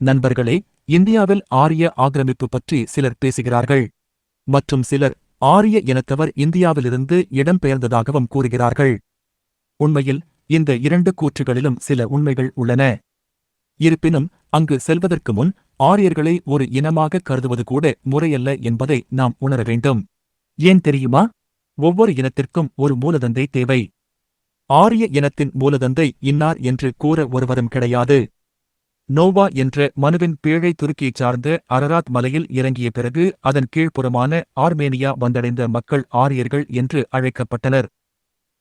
நண்பர்களே இந்தியாவில் ஆரிய ஆக்கிரமிப்பு பற்றி சிலர் பேசுகிறார்கள். மற்றும் சிலர் ஆரிய இனத்தவர் இந்தியாவிலிருந்து இடம்பெயர்ந்ததாகவும் கூறுகிறார்கள். உண்மையில் இந்த இரண்டு கூற்றுகளிலும் சில உண்மைகள் உள்ளன. இருப்பினும் அங்கு செல்வதற்கு முன் ஆரியர்களை ஒரு இனமாக கருதுவது கூட முறையல்ல என்பதை நாம் உணர வேண்டும். ஏன் தெரியுமா? ஒவ்வொரு இனத்திற்கும் ஒரு மூலதந்தை தேவை. ஆரிய இனத்தின் மூலதந்தை இன்னார் என்று கூற ஒருவரும் கிடையாது. நோவா என்ற மனுவின் பேழை துருக்கியைச் சார்ந்த அரராத் மலையில் இறங்கிய பிறகு அதன் கீழ்ப்புறமான ஆர்மேனியா வந்தடைந்த மக்கள் ஆரியர்கள் என்று அழைக்கப்பட்டனர்.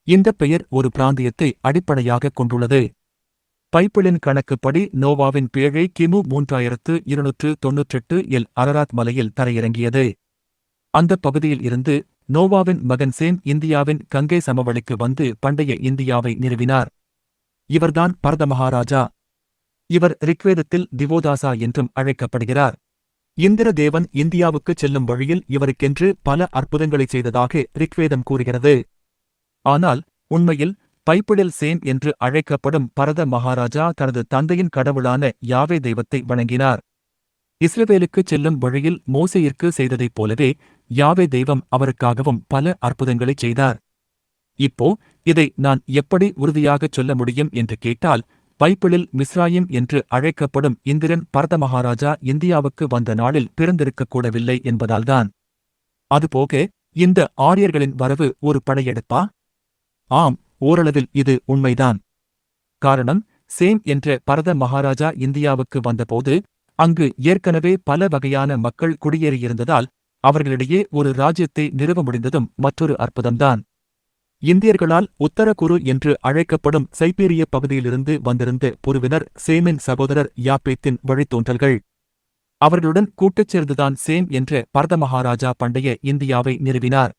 இந்த பெயர் ஒரு பிராந்தியத்தை அடிப்படையாகக் கொண்டுள்ளது. பைப்பிளின் கணக்குப்படி நோவாவின் பேழை கிமு மூன்றாயிரத்து இருநூற்று தொன்னூற்றெட்டு எல் அரராத் மலையில் தரையிறங்கியது. அந்த பகுதியில் இருந்து நோவாவின் மகன் சேம் இந்தியாவின் கங்கை சமவெளிக்கு வந்து பண்டைய இந்தியாவை நிறுவினார். இவர்தான் பரத மகாராஜா இவர் ரிக்வேதத்தில் திவோதாசா என்றும் அழைக்கப்படுகிறார். இந்திர தேவன் இந்தியாவுக்கு செல்லும் வழியில் இவருக்கென்று பல அற்புதங்களைச் செய்ததாக ரிக்வேதம் கூறுகிறது. ஆனால் உண்மையில் பைப்பிடில் சேன் என்று அழைக்கப்படும் பரத மகாராஜா தனது தந்தையின் கடவுளான யாவே தெய்வத்தை வணங்கினார். இஸ்ரவேலுக்குச் செல்லும் வழியில் மோசையிற்கு செய்ததைப் போலவே யாவே தெய்வம் அவருக்காகவும் பல அற்புதங்களைச் செய்தார். இப்போ இதை நான் எப்படி உறுதியாகச் சொல்ல முடியும் என்று கேட்டால் பைப்பிளில் மிஸ்ராயிம் என்று அழைக்கப்படும் இந்திரன் பரத மகாராஜா இந்தியாவுக்கு வந்த நாளில் பிறந்திருக்கக்கூடவில்லை என்பதால்தான். அதுபோக இந்த ஆரியர்களின் வரவு ஒரு படையெடுப்பா? ஆம் ஓரளவில் இது உண்மைதான். காரணம் சேம் என்ற பரத மகாராஜா இந்தியாவுக்கு வந்தபோது அங்கு ஏற்கனவே பல வகையான மக்கள் குடியேறியிருந்ததால் அவர்களிடையே ஒரு ராஜ்யத்தை நிறுவ முடிந்ததும் மற்றொரு அற்புதம்தான். இந்தியர்களால் உத்தரகுரு என்று அழைக்கப்படும் சைபீரிய பகுதியிலிருந்து வந்திருந்த புருவினர் சேமின் சகோதரர் யாப்பேத்தின் வழித்தோன்றல்கள். அவர்களுடன் கூட்டுச் சேர்ந்துதான் சேம் என்ற பரத மகாராஜா பண்டைய இந்தியாவை நிறுவினார்.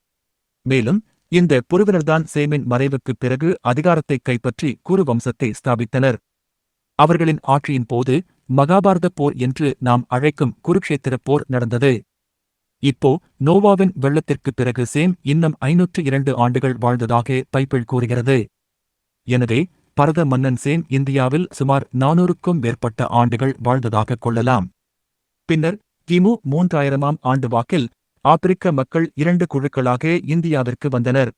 மேலும் இந்த புருவினர்தான் சேமின் மறைவுக்குப் பிறகு அதிகாரத்தைக் கைப்பற்றி குரு வம்சத்தை ஸ்தாபித்தனர். அவர்களின் ஆட்சியின் போது மகாபாரத போர் என்று நாம் அழைக்கும் குருக்ஷேத்திர போர் நடந்தது. இப்போ நோவாவின் வெள்ளத்திற்குப் பிறகு சேம் இன்னும் ஐநூற்று இரண்டு ஆண்டுகள் வாழ்ந்ததாக பைப்பிள் கூறுகிறது. எனவே பரத மன்னன் சேம் இந்தியாவில் சுமார் நானூறுக்கும் மேற்பட்ட ஆண்டுகள் வாழ்ந்ததாகக் கொள்ளலாம். பின்னர் கிமு மூன்றாயிரமாம் ஆண்டு வாக்கில் ஆப்பிரிக்க மக்கள் இரண்டு குழுக்களாக இந்தியாவிற்கு வந்தனர்.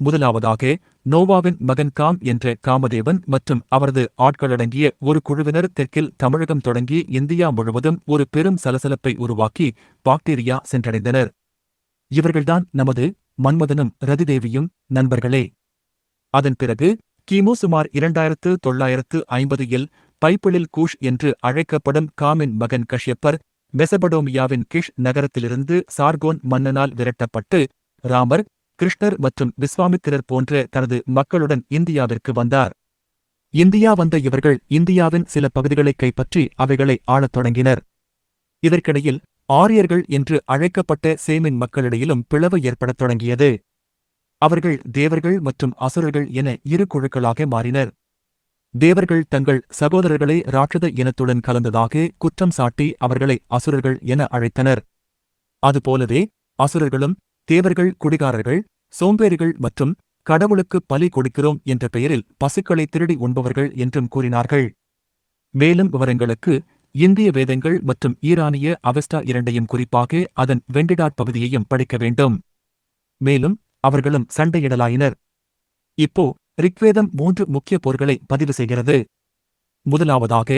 முதலாவதாக நோவாவின் மகன் காம் என்ற காமதேவன் மற்றும் அவரது ஆட்களடங்கிய ஒரு குழுவினர் தெற்கில் தமிழகம் தொடங்கி இந்தியா முழுவதும் ஒரு பெரும் சலசலப்பை உருவாக்கி பாக்டீரியா சென்றடைந்தனர். இவர்கள்தான் நமது மன்மதனும் ரதிதேவியும் நண்பர்களே. அதன் பிறகு கிமு சுமார் இரண்டாயிரத்து தொள்ளாயிரத்து ஐம்பது இல் பைப்பிளில் கூஷ் என்று அழைக்கப்படும் காமின் மகன் கஷ்யப்பர் மெசபடோமியாவின் கிஷ் நகரத்திலிருந்து சார்கோன் மன்னனால் விரட்டப்பட்டு ராமர் கிருஷ்ணர் மற்றும் விஸ்வாமித்திரர் போன்ற தனது மக்களுடன் இந்தியாவிற்கு வந்தார். இந்தியா வந்த இவர்கள் இந்தியாவின் சில பகுதிகளைக் கைப்பற்றி அவைகளை ஆளத் தொடங்கினர். இதற்கிடையில் ஆரியர்கள் என்று அழைக்கப்பட்ட சேமின் மக்களிடையிலும் பிளவு ஏற்படத் தொடங்கியது. அவர்கள் தேவர்கள் மற்றும் அசுரர்கள் என இரு குழுக்களாக மாறினர். தேவர்கள் தங்கள் சகோதரர்களை ராட்சத இனத்துடன் கலந்ததாக குற்றம் சாட்டி அவர்களை அசுரர்கள் என அழைத்தனர். அதுபோலவே அசுரர்களும் தேவர்கள் குடிகாரர்கள் சோம்பேறிகள் மற்றும் கடவுளுக்கு பலி கொடுக்கிறோம் என்ற பெயரில் பசுக்களை திருடி உண்பவர்கள் என்றும் கூறினார்கள். மேலும் விவரங்களுக்கு இந்திய வேதங்கள் மற்றும் ஈரானிய அவஸ்டா இரண்டையும் குறிப்பாக அதன் வெண்டிடாட் பகுதியையும் படிக்க வேண்டும். மேலும் அவர்களும் சண்டையிடலாயினர். இப்போ ரிக்வேதம் மூன்று முக்கிய போர்களை பதிவு செய்கிறது. முதலாவதாக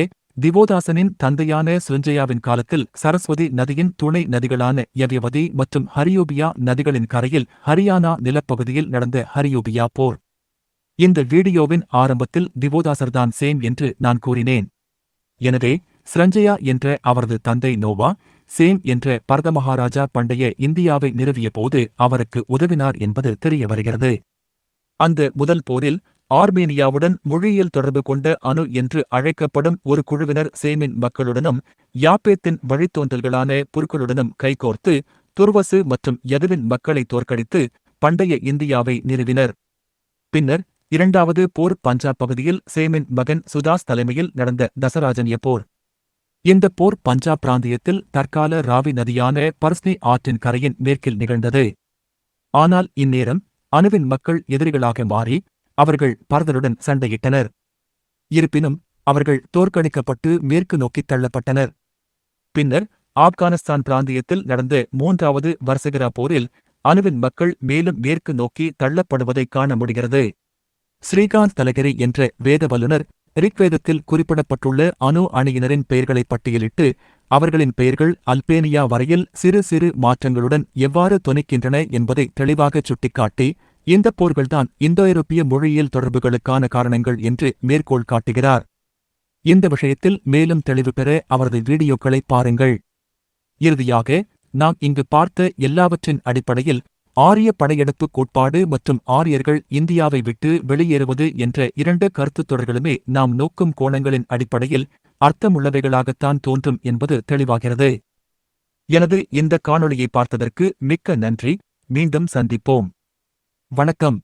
திவோதாசனின் தந்தையான சுஞ்சயாவின் காலத்தில் சரஸ்வதி நதியின் துணை நதிகளான யவியவதி மற்றும் ஹரியோபியா நதிகளின் கரையில் ஹரியானா நிலப்பகுதியில் நடந்த ஹரியோபியா போர். இந்த வீடியோவின் ஆரம்பத்தில் திவோதாசர்தான் சேம் என்று நான் கூறினேன். எனவே ஸ்ரஞ்சயா என்ற அவரது தந்தை நோவா சேம் என்ற பரத மகாராஜா பண்டைய இந்தியாவை நிறுவிய போது அவருக்கு உதவினார் என்பது தெரிய வருகிறது. அந்த முதல் போரில் ஆர்மேனியாவுடன் மொழியியல் தொடர்பு கொண்ட அணு என்று அழைக்கப்படும் ஒரு குழுவினர் சேமின் மக்களுடனும் யாப்பேத்தின் வழித்தோன்றல்களான புற்களுடனும் கைகோர்த்து துர்வசு மற்றும் யதுவின் மக்களை தோற்கடித்து பண்டைய இந்தியாவை நிறுவினர். பின்னர் இரண்டாவது போர் பஞ்சாப் பகுதியில் சேமின் மகன் சுதாஸ் தலைமையில் நடந்த தசராஜன்ய போர். இந்த போர் பஞ்சாப் பிராந்தியத்தில் தற்கால ராவி நதியான பர்ஸ்னி ஆற்றின் கரையின் மேற்கில் நிகழ்ந்தது. ஆனால் இந்நேரம் அணுவின் மக்கள் எதிரிகளாக மாறி அவர்கள் பரதருடன் சண்டையிட்டனர். இருப்பினும் அவர்கள் தோற்கடிக்கப்பட்டு மேற்கு நோக்கித் தள்ளப்பட்டனர். பின்னர் ஆப்கானிஸ்தான் பிராந்தியத்தில் நடந்த மூன்றாவது வர்சகரா போரில் அணுவின் மக்கள் மேலும் மேற்கு நோக்கி தள்ளப்படுவதை காண முடிகிறது. ஸ்ரீகாந்த் தலகிரி என்ற வேத வல்லுநர் ரிக்வேதத்தில் குறிப்பிடப்பட்டுள்ள அணு அணியினரின் பெயர்களை பட்டியலிட்டு அவர்களின் பெயர்கள் அல்பேனியா வரையில் சிறு சிறு மாற்றங்களுடன் எவ்வாறு துணிக்கின்றன என்பதை தெளிவாகச் சுட்டிக்காட்டி இந்த போர்கள்தான் இந்தோ ஐரோப்பிய மொழியியல் தொடர்புகளுக்கான காரணங்கள் என்று மேற்கோள் காட்டுகிறார். இந்த விஷயத்தில் மேலும் தெளிவு பெற அவரது வீடியோக்களை பாருங்கள். இறுதியாக நாம் இங்கு பார்த்த எல்லாவற்றின் அடிப்படையில் ஆரிய படையெடுப்பு கோட்பாடு மற்றும் ஆரியர்கள் இந்தியாவை விட்டு வெளியேறுவது என்ற இரண்டு கருத்துத் தொடர்களுமே நாம் நோக்கும் கோணங்களின் அடிப்படையில் அர்த்தமுள்ளவைகளாகத்தான் தோன்றும் என்பது தெளிவாகிறது. எனது இந்த காணொளியை பார்த்ததற்கு மிக்க நன்றி. மீண்டும் சந்திப்போம். வணக்கம்.